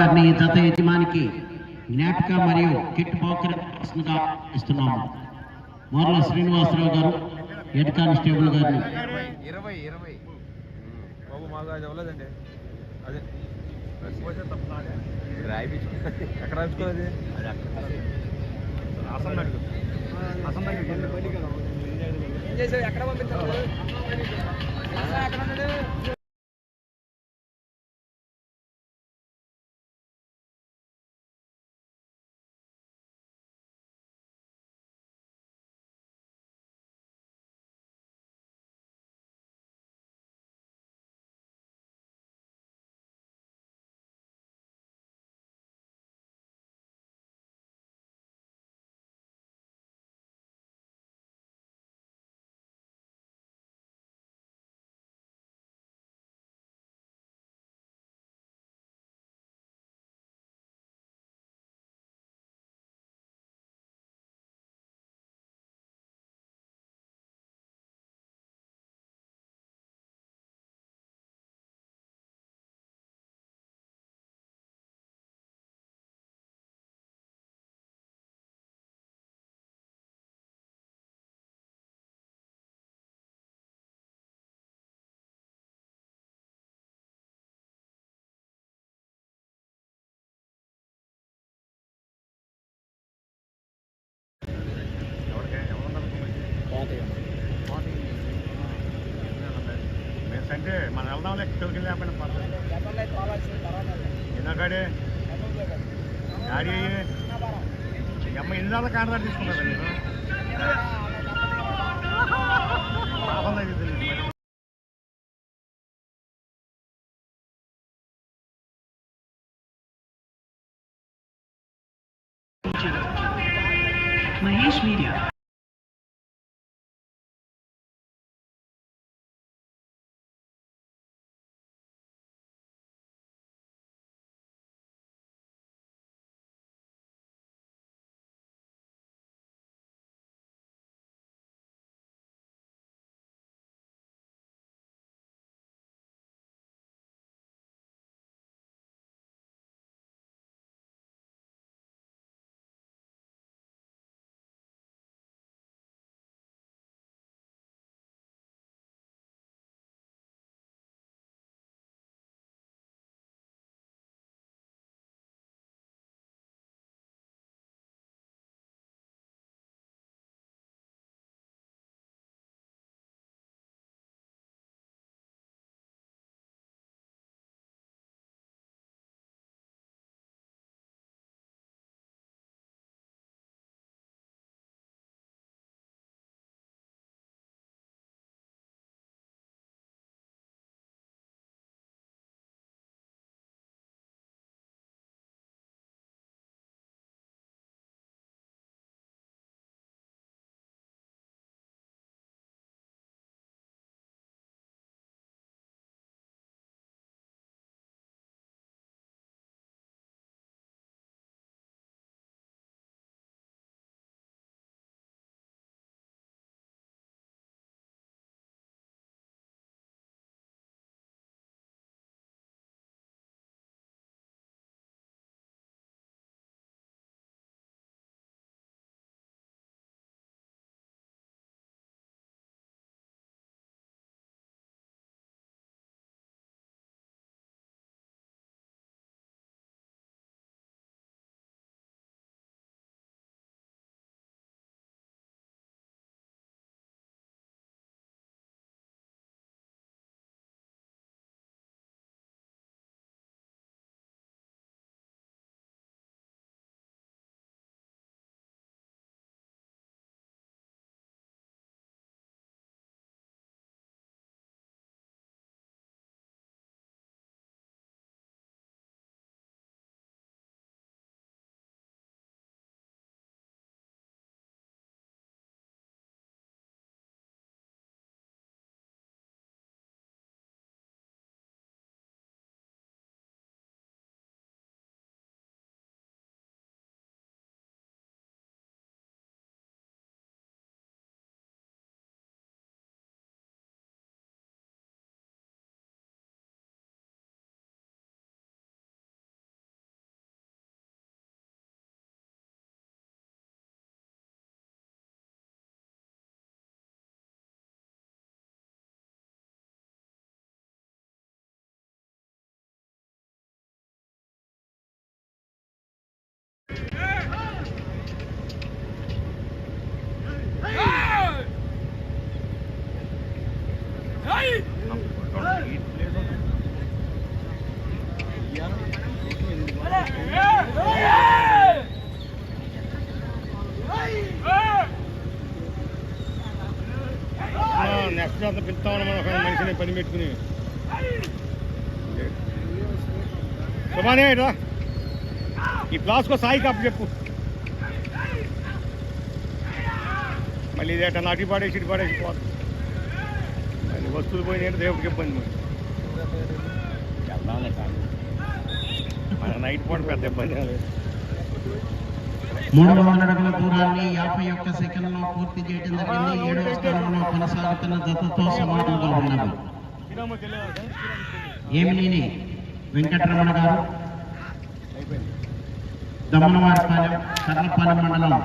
వారిని గత యజమానికి జ్ఞాపిక మరియు కిట్ బహుకరించగా ఇస్తున్నాము మోర్ల శ్రీనివాసరావు గారు హెడ్ కానిస్టేబుల్ గారిని ఇరవై ఇరవై మనం వెళ్దాం లెక్కకి వెళ్ళామని పర్లేదు ఎందుకంటే డాడీ అయ్యి ఈ అమ్మ ఎన్ని నెలల కాంట్రాక్ట్ తీసుకున్నారా మీరు పాపం తగ్గుతుంది పని పెట్టుకుని సుమానే రా ఈ ప్లాస్కో సాయి కప్పు చెప్పు మళ్ళీ ఇదేట నాటి పాడేసి ఇటు పాడేసి పోతుంది మళ్ళీ వస్తువులు పోయినాయంటే దేవుడికి ఇబ్బంది మరి వెళ్దాంలే కాదు మన నైట్ పూట పెద్ద ఇబ్బంది ఏం లేదు. మూడు వందల అడుగుల దూరాన్ని యాభై ఒక్క సెకండ్లో పూర్తి చేయడం జరిగింది ఏడవ స్థానంలో కొనసాగుతున్న జతతో సమానంగా ఉన్నవి. శ్రీరాము తెలియదు కదా? ఏమినేని వెంకటరమణ గారు దమ్మనవారిపాలెం కర్లపాలెం మండలం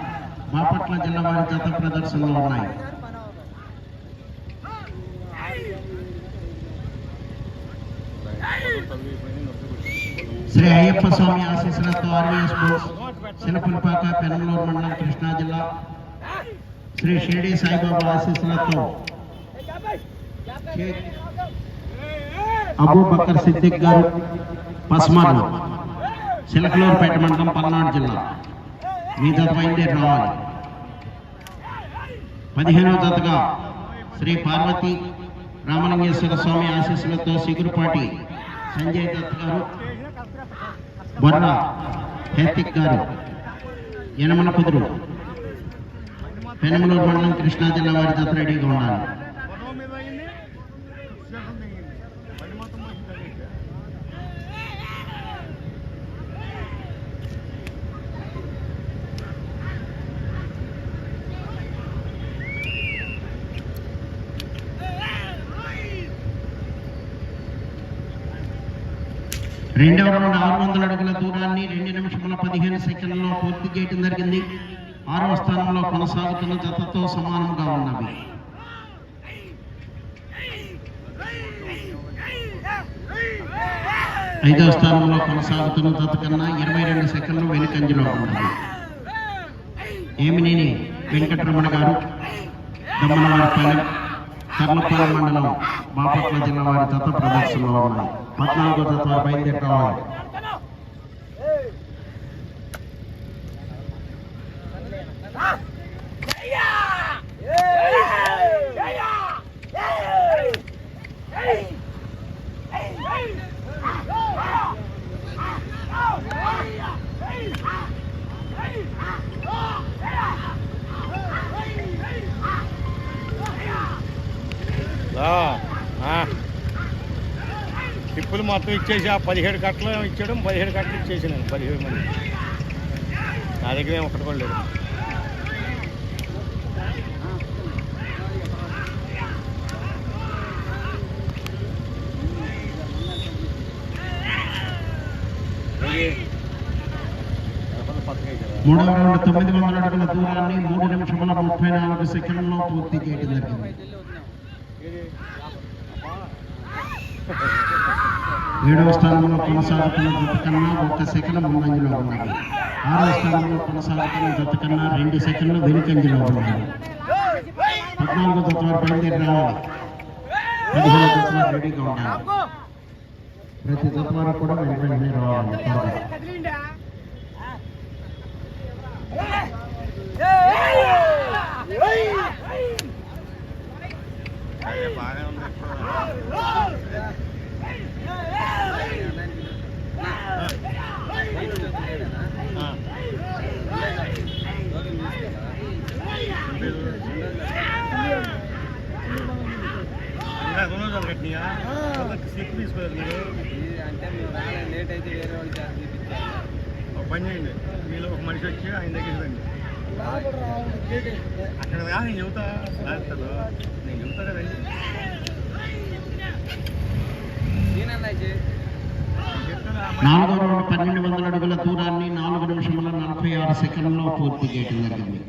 బాపట్ల జిల్లా వారి జత ప్రదర్శనలో ఉన్నాయి. శ్రీ అయ్యప్ప స్వామి ఆశీస్సులతో ఆర్వీఎస్ బోస్ శిలపులిపాక పెనంలూరు మండలం కృష్ణా జిల్లా. శ్రీ షిరిడి సాయిబాబా ఆశీస్సులతో అబూబక్కర్ సిద్దిక్ గారు పస్మాన్ చిలకలూరుపేట మండలం పల్నాడు జిల్లా. మీ జత బయలుదేరి రావాలి. పదిహేనవ జతగా శ్రీ పార్వతి రామలింగేశ్వర స్వామి ఆశీస్సులతో సిగురుపాటి సంజయ్ దత్ గారు బొర్ర హేతిక్ గారు యనమల కుదురు పెనమలూరు మండలం కృష్ణా జిల్లా వారి జత రెడీగా ఉండాలి. రెండవ రౌండ్ ఆరు వందల అడుగుల దూరాన్ని రెండు నిమిషముల పదిహేను సెకండ్లలో పూర్తి చేయడం జరిగింది. ఆరవ స్థానంలో కొనసాగుతున్న జతతో సమానంగా ఉన్నవి. ఐదవ స్థానంలో కొనసాగుతున్న జత కన్నా ఇరవై రెండు సెకండ్లు వెనుకంజలో ఉన్నది. ఏమినేని వెంకటరమణ గారు దమ్మనవారిపాలెం కర్లపాలెం మండలం బాపట్ల జిల్లా వారి జత ప్రదర్శనలో ఉన్నాయి. పద్నాలుగో జత వారు మొత్తం ఇచ్చేసి ఆ పదిహేడు కట్టలు ఇచ్చాడు పదిహేడు కట్టలు ఇచ్చేసి నేను పదిహేడు మంది నా దగ్గర ఒకటి కూడా లేదు? మూడవ రౌండ్ తొమ్మిది వందల అడుగుల దూరాన్ని మూడు నిమిషముల ముప్పై నాలుగు సెకండ్లలో పూర్తి చేయడం జరిగింది? ఏడవ స్థానంలో కొనసాగుతున్న జత కన్నా ఒక్క సెకండ్ ముందంజలో ఉన్నారు. ఆరవ స్థానంలో కొనసాగుతున్న జత కన్నా రెండు సెకండ్లు వెనుకంజలో ఉన్నారు. పద్నాలుగు జత వారు బయలుదేరి రావాలి. పదిహేను జత రెడీగా ఉండాలి ప్రతి జత వారు కూడా వెంట రావాలి. అంటే మీరు రాలే లేట్ అయితే వేరే వాళ్ళు చేత ఒక పని చేయండి మీలో ఒక మనిషి వచ్చి ఆయన దగ్గర రండి. అక్కడ రా నేను చెబుతా. రాస్తాను నేను చెబుతా కదండి నేనన్నా నాలుగో రౌండ్ పన్నెండు వందల అడుగుల దూరాన్ని నాలుగు నిమిషముల నలభై ఆరు సెకండ్లో పూర్తి చేయడం జరిగింది.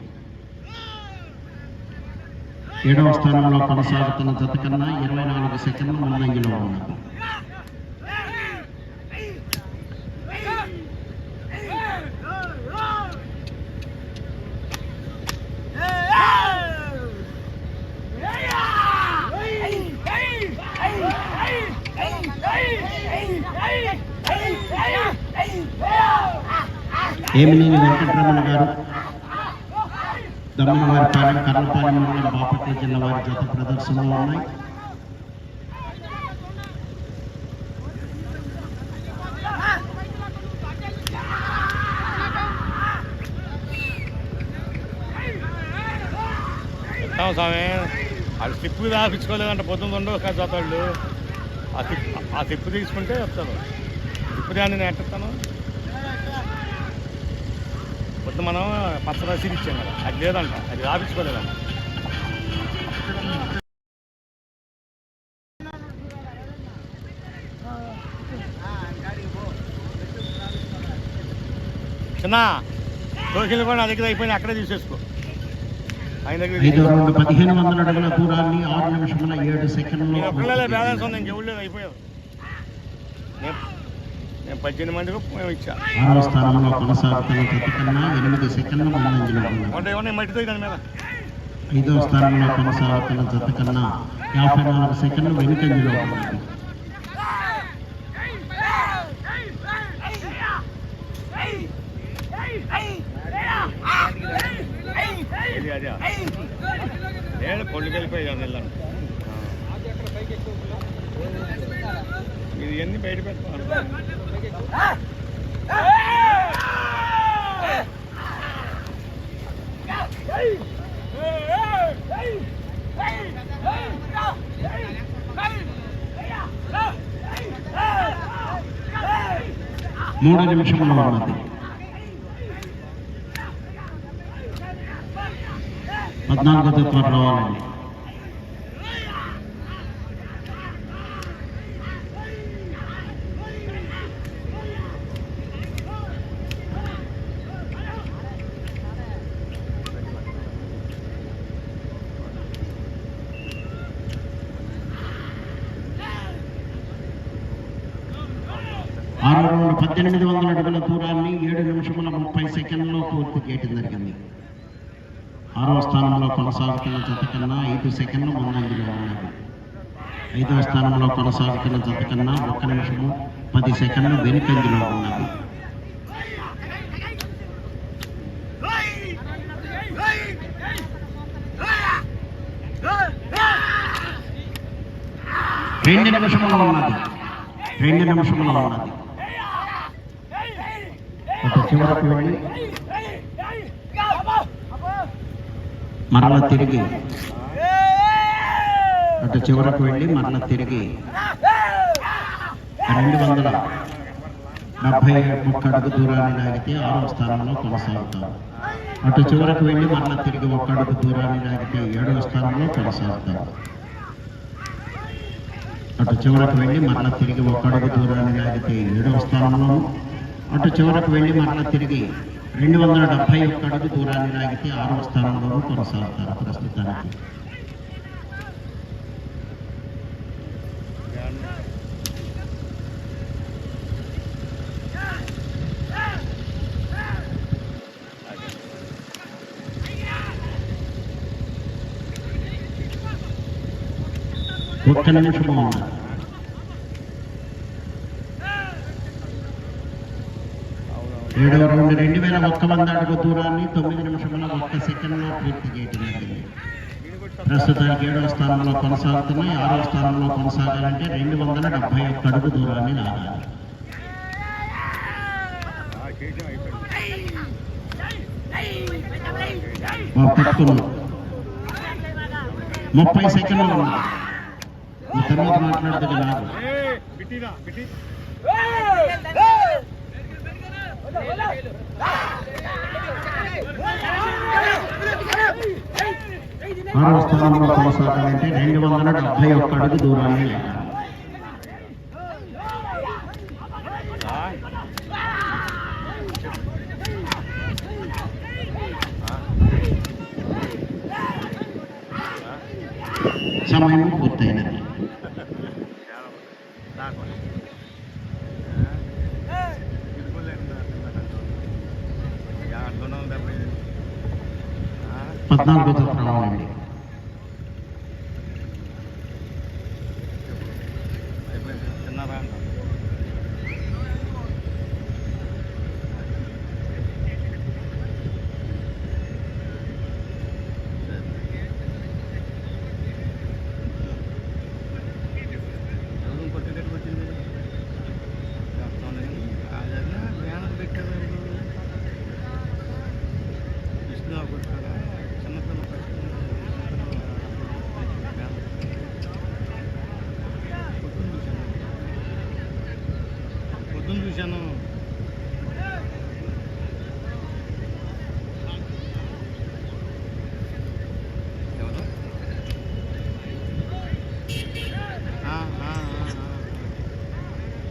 ఏడవ స్థానంలో కొనసాగుతున్న జత కన్నా ఇరవై నాలుగు సెకండ్లు ముందంజలో ఉన్నది. ఏమినేని వెంకటరమణ గారు? దమ్మనవారిపాలెం కర్ణపాలెం మండలం బాపట్ల జిల్లా వారి జత ప్రదర్శనలో ఉన్నాయి. స్వామి. అది తిప్పు దాపించుకోలేదంటే పొద్దున్న ఉండవు ఒక జత వాళ్ళు. ఆ తిప్పు ఆ తిప్పు తీసుకుంటే చెప్తాను. తిప్పు దాన్ని నేను ఎట్టాను పొద్దు మనం పచ్చ రసీదు ఇచ్చాం కదా. అది లేదంట అది రాపించుకోలేదంట చిన్న టోకెన్లు కూడా నా దగ్గర అయిపోయినాయి అక్కడే తీసేసుకో. ఆయన దగ్గర పదిహేను వందల అడుగుల దూరాన్ని ఆరు నిమిషముల ఏడు సెకండ్లో బ్యాలెన్స్ ఉంది. ఇంకెవరు లేదు అయిపోయావు నేను నేను పద్దెనిమిది మందికి మేము ఇచ్చా ఆరవ స్థానంలో కొనసాగుతున్న జత కన్నా ఎనిమిది సెకండ్ల ముందంజలో ఉన్నది వంట ఏమన్నా మట్టితో దాని మీద ఐదవ స్థానంలో కొనసాగుతున్న జత కన్నా యాభై నాలుగు సెకండ్లు వెనుకంజలో ఉన్నది ఏది అదే నేను పొళ్ళు వెళ్ళిపోయాను వెళ్ళాను ఇది ఎన్ని బయట పెడతాను మూడు నిమిషములు ఉన్నది పద్నాలుగో జత రావాలండి ఆరు రెండు పద్దెనిమిది వందల అడుగుల దూరాన్ని ఏడు నిమిషముల ముప్పై సెకండ్లో పూర్తి చేయడం జరిగింది. ఆరవ స్థానంలో కొనసాగుతున్న జత కన్నా ఐదు సెకండ్లు ముందంజలో ఉన్నది. ఐదవ స్థానంలో కొనసాగుతున్న జత కన్నా ఒక్క నిమిషము పది సెకండ్లు వెనుకంజలో ఉన్నది. రెండు నిమిషములు ఉన్నది. రెండు నిమిషములు ఉన్నది. చివరకు వెళ్ళి మరల తిరిగి. అటు చివరకు వెళ్ళి మరల తిరిగి. రెండు వందల డెబ్బై ఒక్క అడుగు దూరాన్ని లాగితే ఆరవ స్థానంలో కొనసాగుతారు అటు చివరకు వెళ్ళి మరల తిరిగి ఒక్క అడుగు దూరాన్ని లాగితే ఏడవ స్థానంలో కొనసాగుతారు అటు చివరకు వెళ్ళి మరల తిరిగి ఒక్క అడుగు దూరాన్ని లాగితే ఏడవ స్థానంలోనూ అటు చివరకు వెళ్ళి మరలా తిరిగి రెండు వందల డెబ్బై ఒక్క అడుగు దూరాన్ని లాగితే ఆరవ స్థానంలోనూ కొనసాగుతారు ప్రస్తుతానికి. ఒక్క నిమిషం ఉన్నారు ఏడవ రౌండ్ రెండు వేల ఒక్క వంద అడుగు దూరాన్ని తొమ్మిది నిమిషముల ఒక్క సెకండ్లో పూర్తి చేయడం జరిగింది. ప్రస్తుతానికి ఏడవ స్థానంలో కొనసాగుతున్నాయి. ఆరవ స్థానంలో కొనసాగాలంటే రెండు వందల డెబ్బై ఒక్క అడుగు దూరాన్ని లాగాలి. ముప్పై సెకండ్లు ఉన్నాయి. తర్వాత మాట్లాడుతుంది నాకు ఏ బిట్టిరా బిట్టి. ఆరవ స్థానంలో కొనసాగాలంటే రెండు వందల డెబ్బై ఒక్క అడుగు దూరాన్ని సమయం పూర్తయినది.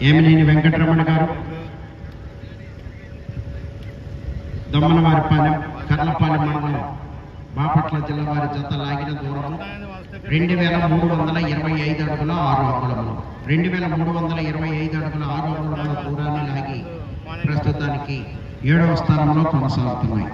ఏమినేని వెంకటరమణ గారు? దొమ్మనవారిపాలెం కర్లపాలెం మండలం బాపట్ల జిల్లా వారి జత లాగిన దూరం రెండు వేల మూడు వందల ఇరవై ఐదు అడుగుల ఆరు అంగుళములు. రెండు వేల మూడు వందల ఇరవై ఐదు అడుగుల ఆరు అంగుళముల దూరాన్ని లాగి ప్రస్తుతానికి ఏడవ స్థానంలో కొనసాగుతున్నాయి.